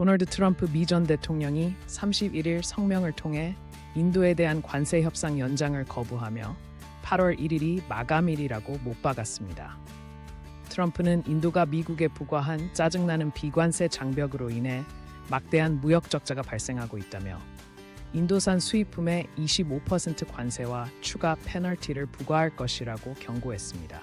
도널드 트럼프 미 전 대통령이 31일 성명을 통해 인도에 대한 관세 협상 연장을 거부하며 8월 1일이 마감일이라고 못 박았습니다. 트럼프는 인도가 미국에 부과한 짜증나는 비관세 장벽으로 인해 막대한 무역 적자가 발생하고 있다며 인도산 수입품에 25% 관세와 추가 페널티를 부과할 것이라고 경고했습니다.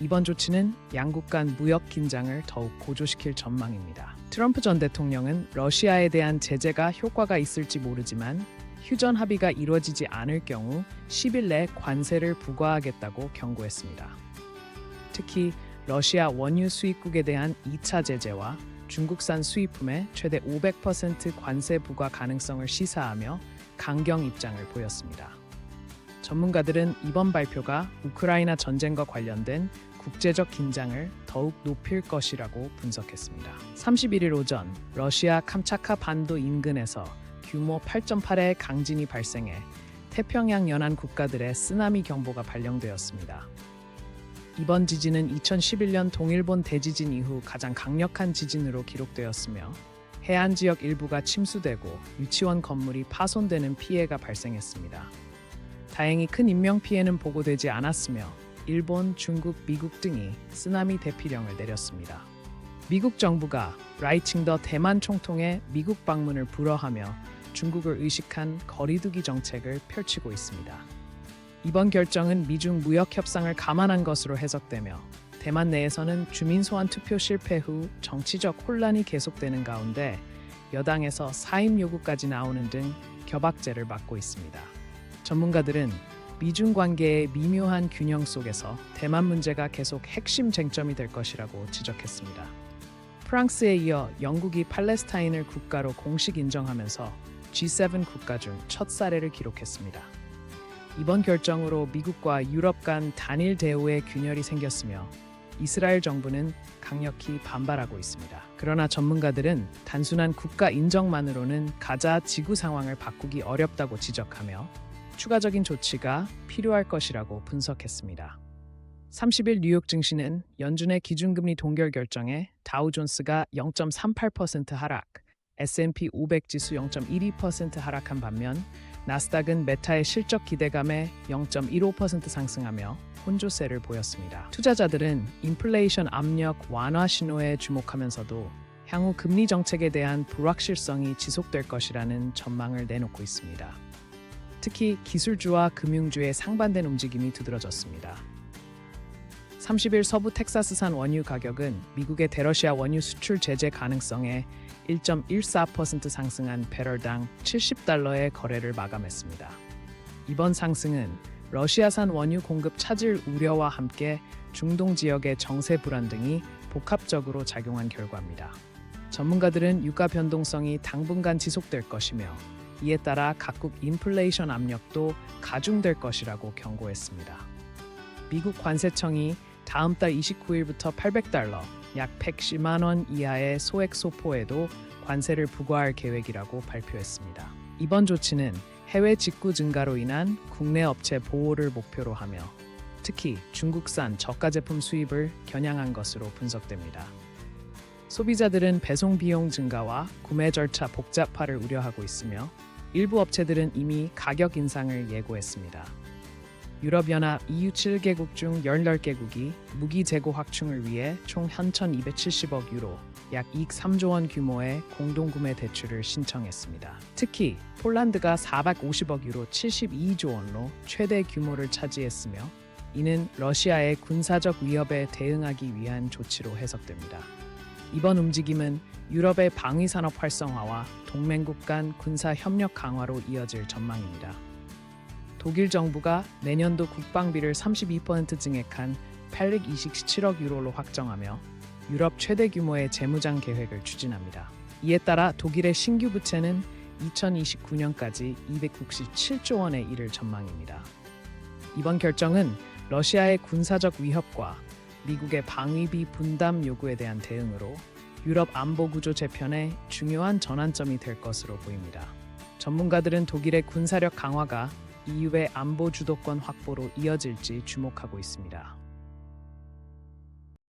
이번 조치는 양국 간 무역 긴장을 더욱 고조시킬 전망입니다. 트럼프 전 대통령은 러시아에 대한 제재가 효과가 있을지 모르지만 휴전 합의가 이루어지지 않을 경우 10일 내 관세를 부과하겠다고 경고했습니다. 특히 러시아 원유 수입국에 대한 2차 제재와 중국산 수입품에 최대 500% 관세 부과 가능성을 시사하며 강경 입장을 보였습니다. 전문가들은 이번 발표가 우크라이나 전쟁과 관련된 국제적 긴장을 더욱 높일 것이라고 분석했습니다. 31일 오전 러시아 캄차카 반도 인근에서 규모 8.8의 강진이 발생해 태평양 연안 국가들의 쓰나미 경보가 발령되었습니다. 이번 지진은 2011년 동일본 대지진 이후 가장 강력한 지진으로 기록되었으며 해안 지역 일부가 침수되고 유치원 건물이 파손되는 피해가 발생했습니다. 다행히 큰 인명 피해는 보고되지 않았으며 일본, 중국, 미국 등이 쓰나미 대피령을 내렸습니다. 미국 정부가 라이칭더 대만 총통의 미국 방문을 불허하며 중국을 의식한 거리두기 정책을 펼치고 있습니다. 이번 결정은 미중 무역 협상을 감안한 것으로 해석되며 대만 내에서는 주민 소환 투표 실패 후 정치적 혼란이 계속되는 가운데 여당에서 사임 요구까지 나오는 등 겨박제를 맞고 있습니다. 전문가들은 미중 관계의 미묘한 균형 속에서 대만 문제가 계속 핵심 쟁점이 될 것이라고 지적했습니다. 프랑스에 이어 영국이 팔레스타인을 국가로 공식 인정하면서 G7 국가 중 첫 사례를 기록했습니다. 이번 결정으로 미국과 유럽 간 단일 대우의 균열이 생겼으며 이스라엘 정부는 강력히 반발하고 있습니다. 그러나 전문가들은 단순한 국가 인정만으로는 가자 지구 상황을 바꾸기 어렵다고 지적하며 추가적인 조치가 필요할 것이라고 분석했습니다. 30일 뉴욕 증시는 연준의 기준금리 동결 결정에 다우존스가 0.38% 하락, S&P 500 지수 0.12% 하락한 반면 나스닥은 메타의 실적 기대감에 0.15% 상승하며 혼조세를 보였습니다. 투자자들은 인플레이션 압력 완화 신호에 주목하면서도 향후 금리 정책에 대한 불확실성이 지속될 것이라는 전망을 내놓고 있습니다. 특히 기술주와 금융주의 상반된 움직임이 두드러졌습니다. 30일 서부 텍사스산 원유 가격은 미국의 대러시아 원유 수출 제재 가능성에 1.14% 상승한 배럴당 70달러의 거래를 마감했습니다. 이번 상승은 러시아산 원유 공급 차질 우려와 함께 중동 지역의 정세 불안 등이 복합적으로 작용한 결과입니다. 전문가들은 유가 변동성이 당분간 지속될 것이며 이에 따라 각국 인플레이션 압력도 가중될 것이라고 경고했습니다. 미국 관세청이 다음 달 29일부터 800달러, 약 110만 원 이하의 소액 소포에도 관세를 부과할 계획이라고 발표했습니다. 이번 조치는 해외 직구 증가로 인한 국내 업체 보호를 목표로 하며 특히 중국산 저가 제품 수입을 겨냥한 것으로 분석됩니다. 소비자들은 배송 비용 증가와 구매 절차 복잡화를 우려하고 있으며 일부 업체들은 이미 가격 인상을 예고했습니다. 유럽연합 EU 7개국 중 14개국이 무기 재고 확충을 위해 총 1,270억 유로, 약 2억 3조 원 규모의 공동구매 대출을 신청했습니다. 특히 폴란드가 450억 유로 72조 원로 최대 규모를 차지했으며 이는 러시아의 군사적 위협에 대응하기 위한 조치로 해석됩니다. 이번 움직임은 유럽의 방위 산업 활성화와 동맹국 간 군사 협력 강화로 이어질 전망입니다. 독일 정부가 내년도 국방비를 32% 증액한 827억 유로로 확정하며 유럽 최대 규모의 재무장 계획을 추진합니다. 이에 따라 독일의 신규 부채는 2029년까지 267조 원에 이를 전망입니다. 이번 결정은 러시아의 군사적 위협과 미국의 방위비 분담 요구에 대한 대응으로 유럽 안보 구조 재편의 중요한 전환점이 될 것으로 보입니다. 전문가들은 독일의 군사력 강화가 EU의 안보 주도권 확보로 이어질지 주목하고 있습니다.